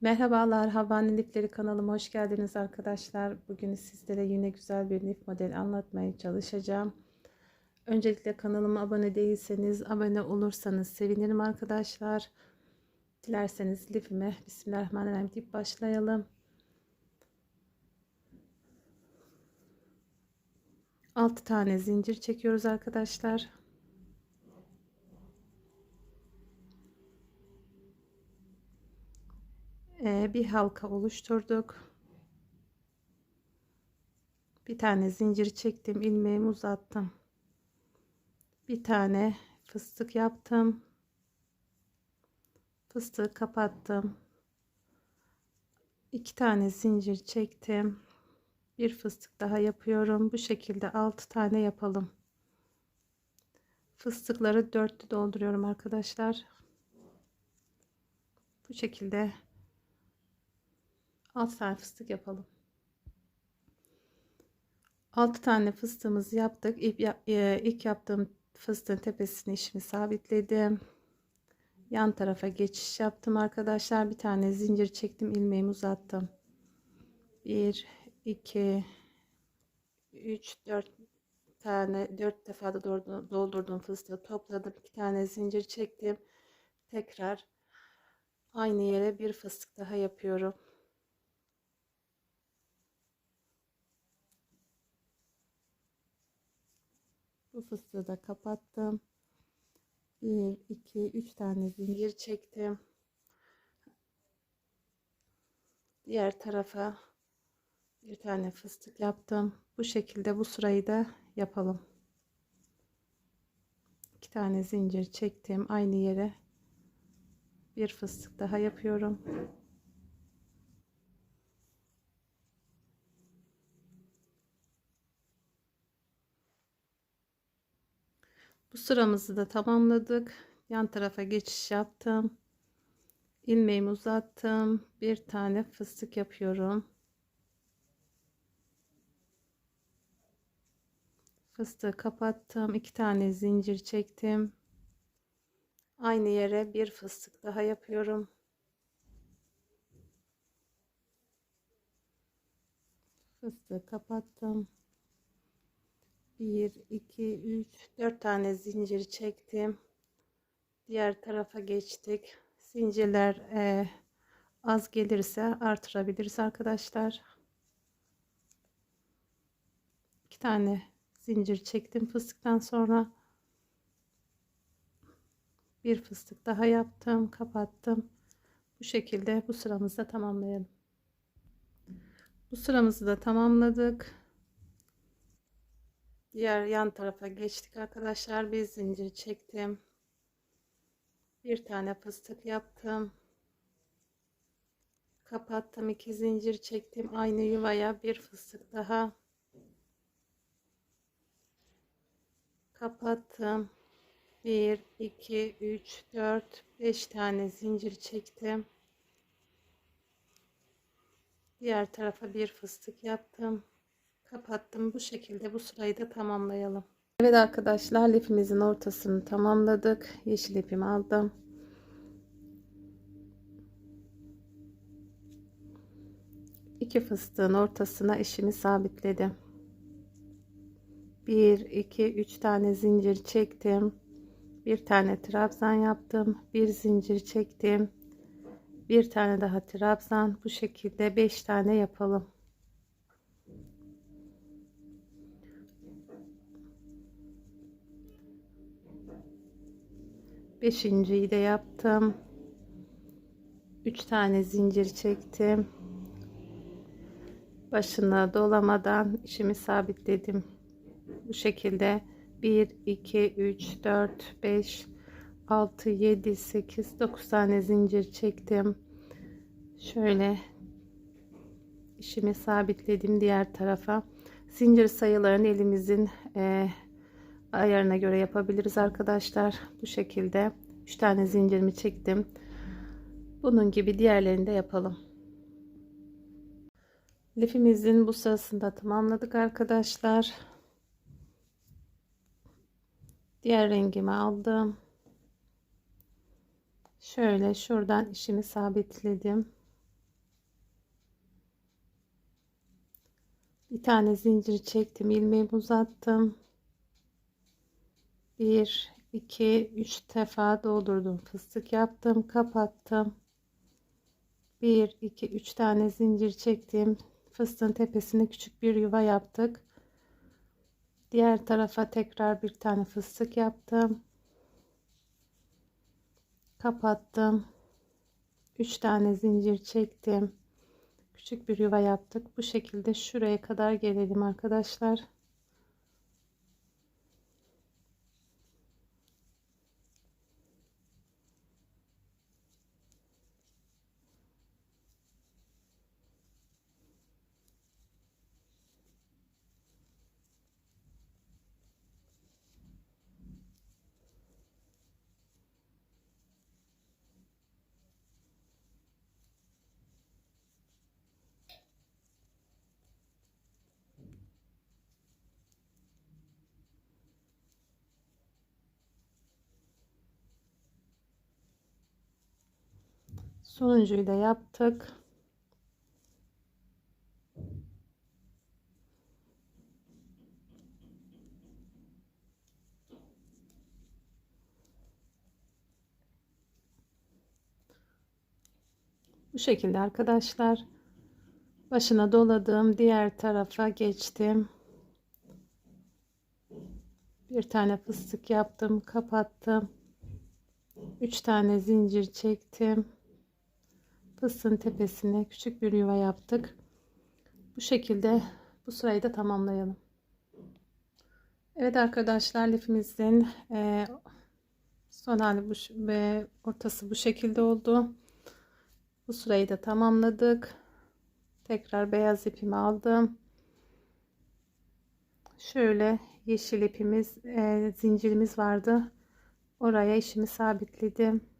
Merhabalar, Havva'nın kanalıma hoş geldiniz arkadaşlar. Bugün sizlere yine güzel bir lif modeli anlatmaya çalışacağım. Öncelikle kanalıma abone değilseniz, abone olursanız sevinirim arkadaşlar. Dilerseniz lifime Bismillahirrahmanirrahim deyip başlayalım. Altı tane zincir çekiyoruz arkadaşlar. Bir halka oluşturduk. Bir tane zincir çektim, ilmeğimi uzattım. Bir tane fıstık yaptım. Fıstığı kapattım. İki tane zincir çektim. Bir fıstık daha yapıyorum. Bu şekilde altı tane yapalım. Fıstıkları dörtlü dolduruyorum arkadaşlar. Bu şekilde 6 tane fıstık yapalım. 6 tane fıstığımızı yaptık. İlk, e, ilk yaptığım fıstığın tepesini işimi sabitledim. Yan tarafa geçiş yaptım arkadaşlar. Bir tane zincir çektim. ilmeğimi uzattım. 1 2 3 4 tane 4 defa da doldurdum fıstığı topladım. 2 tane zincir çektim. Tekrar aynı yere bir fıstık daha yapıyorum. Bu fıstığı da kapattım. 1 2 3 tane zincir çektim. Diğer tarafa bir tane fıstık yaptım. Bu şekilde bu sırayı da yapalım. 2 tane zincir çektim aynı yere. Bir fıstık daha yapıyorum. Bu sıramızı da tamamladık. Yan tarafa geçiş yaptım. ilmeğimi uzattım. Bir tane fıstık yapıyorum. Fıstığı kapattım. iki tane zincir çektim. Aynı yere bir fıstık daha yapıyorum. Fıstığı kapattım. 1 2 3 4 tane zincir çektim. Diğer tarafa geçtik. Zincirler e, az gelirse artırabiliriz arkadaşlar. İki tane zincir çektim fıstıktan sonra. Bir fıstık daha yaptım kapattım. Bu şekilde bu sıramızda tamamlayalım. Bu sıramızı da tamamladık diğer yan tarafa geçtik arkadaşlar. Bir zincir çektim. Bir tane fıstık yaptım. Kapattım iki zincir çektim. Aynı yuvaya bir fıstık daha kapattım. 1 2 3 4 5 tane zincir çektim. Diğer tarafa bir fıstık yaptım kapattım. Bu şekilde bu sırayı da tamamlayalım. Evet arkadaşlar lifimizin ortasını tamamladık. Yeşil ipimi aldım. İki fıstığın ortasına işimi sabitledim. 1 2 3 tane zincir çektim. Bir tane trabzan yaptım. Bir zincir çektim. Bir tane daha trabzan. Bu şekilde 5 tane yapalım beşinciyi de yaptım. Üç tane zincir çektim. Başına dolamadan işimi sabitledim. Bu şekilde 1 2 3 4 5 6 7 8 9 tane zincir çektim. Şöyle işimi sabitledim diğer tarafa. Zincir sayılarını elimizin e, ayarına göre yapabiliriz arkadaşlar. Bu şekilde 3 tane zincirimi çektim. Bunun gibi diğerlerini de yapalım. Lifimizin bu sırasında tamamladık arkadaşlar. Diğer rengimi aldım. Şöyle şuradan işimi sabitledim. Bir tane zincir çektim, ilmeğimi uzattım. 1 2 3 defa doldurdum. Fıstık yaptım, kapattım. 1 2 3 tane zincir çektim. Fıstığın tepesine küçük bir yuva yaptık. Diğer tarafa tekrar bir tane fıstık yaptım. Kapattım. 3 tane zincir çektim. Küçük bir yuva yaptık. Bu şekilde şuraya kadar gelelim arkadaşlar. Sonuncuyu da yaptık. Bu şekilde arkadaşlar. Başına doladım. Diğer tarafa geçtim. Bir tane fıstık yaptım. Kapattım. 3 tane zincir çektim fıstığın tepesine küçük bir yuva yaptık. Bu şekilde bu sırayı da tamamlayalım. Evet arkadaşlar lifimizin e, son hali bu ve ortası bu şekilde oldu. Bu sırayı da tamamladık. Tekrar beyaz ipimi aldım. Şöyle yeşil ipimiz e, zincirimiz vardı. Oraya işimi sabitledim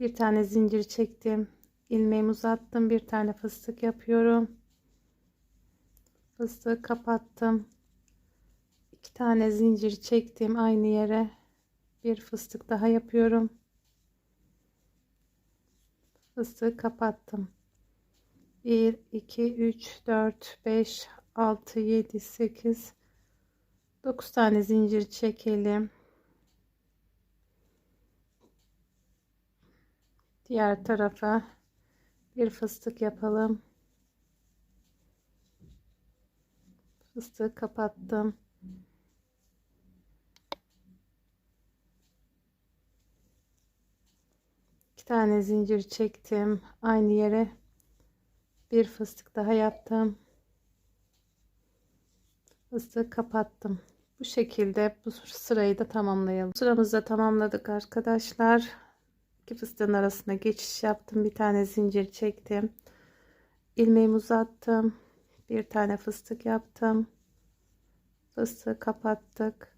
bir tane zincir çektim ilmeğimi uzattım bir tane fıstık yapıyorum. Fıstığı kapattım. İki tane zincir çektim aynı yere. Bir fıstık daha yapıyorum. Fıstığı kapattım. 1 2 3 4 5 6 7 8 9 tane zincir çekelim diğer tarafa bir fıstık yapalım. Fıstığı kapattım. İki tane zincir çektim. Aynı yere bir fıstık daha yaptım. Fıstığı kapattım. Bu şekilde bu sırayı da tamamlayalım. Sıramızda tamamladık arkadaşlar iki fıstığın arasına geçiş yaptım. Bir tane zincir çektim. İlmeğimi uzattım. Bir tane fıstık yaptım. Fıstığı kapattık.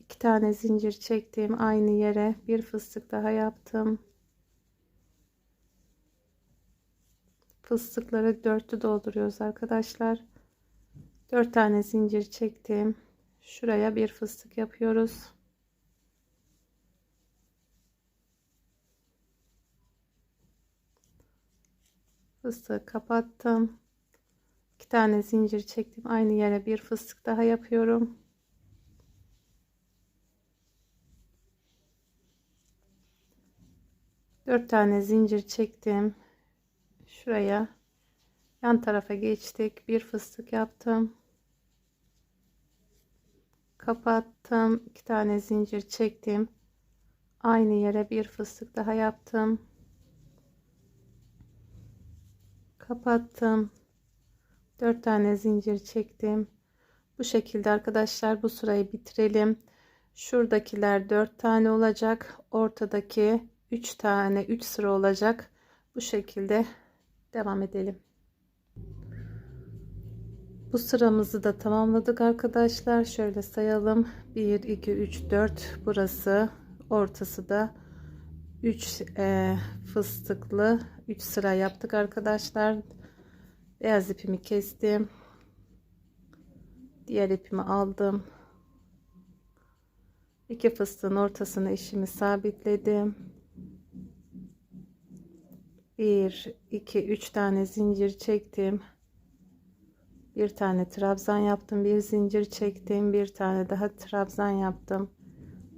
İki tane zincir çektim aynı yere. Bir fıstık daha yaptım. Fıstıkları dörtlü dolduruyoruz arkadaşlar. Dört tane zincir çektim. Şuraya bir fıstık yapıyoruz fıstığı kapattım. İki tane zincir çektim. Aynı yere bir fıstık daha yapıyorum. Dört tane zincir çektim. Şuraya yan tarafa geçtik. Bir fıstık yaptım. Kapattım. İki tane zincir çektim. Aynı yere bir fıstık daha yaptım kapattım. 4 tane zincir çektim. Bu şekilde arkadaşlar bu sırayı bitirelim. Şuradakiler 4 tane olacak. Ortadaki 3 tane 3 sıra olacak. Bu şekilde devam edelim. Bu sıramızı da tamamladık arkadaşlar. Şöyle sayalım. 1 2 3 4 burası ortası da 3 e, fıstıklı. 3 sıra yaptık arkadaşlar. Beyaz ipimi kestim. Diğer ipimi aldım. İki fıstığın ortasına işimi sabitledim. 1 2 3 tane zincir çektim. Bir tane trabzan yaptım bir zincir çektim. Bir tane daha trabzan yaptım.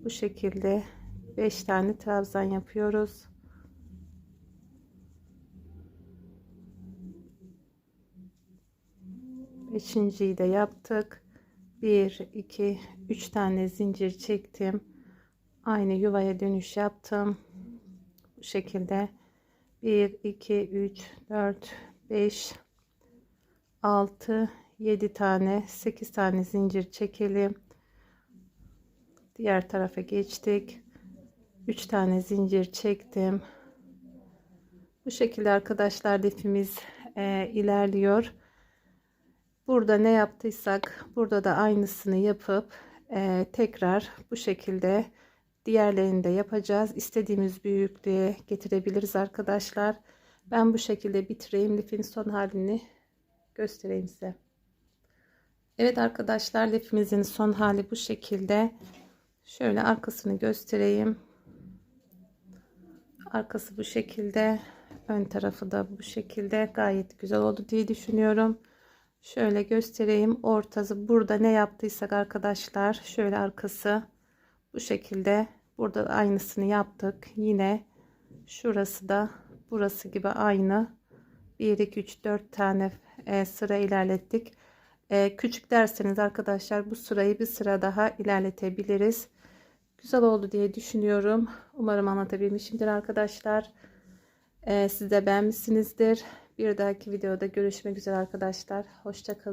Bu şekilde 5 tane trabzan yapıyoruz. Beşinciyi de yaptık. 1 2 3 tane zincir çektim. Aynı yuvaya dönüş yaptım. Bu şekilde. 1 2 3 4 5 6 7 tane 8 tane zincir çekelim. Diğer tarafa geçtik 3 tane zincir çektim. Bu şekilde arkadaşlar defimiz e, ilerliyor. Burada ne yaptıysak burada da aynısını yapıp e, tekrar bu şekilde diğerlerini de yapacağız. İstediğimiz büyüklüğe getirebiliriz arkadaşlar. Ben bu şekilde bitireyim lifin son halini göstereyim size. Evet arkadaşlar lifimizin son hali bu şekilde. Şöyle arkasını göstereyim arkası bu şekilde ön tarafı da bu şekilde. Gayet güzel oldu diye düşünüyorum. Şöyle göstereyim. Ortası burada ne yaptıysak arkadaşlar şöyle arkası bu şekilde. Burada da aynısını yaptık. Yine şurası da burası gibi aynı. 1 2 3 4 tane e, sıra ilerlettik. E, küçük derseniz arkadaşlar bu sırayı bir sıra daha ilerletebiliriz güzel oldu diye düşünüyorum. Umarım anlatabilmişimdir arkadaşlar. E, siz de beğenmişsinizdir. Bir dahaki videoda görüşmek üzere arkadaşlar. Hoşçakalın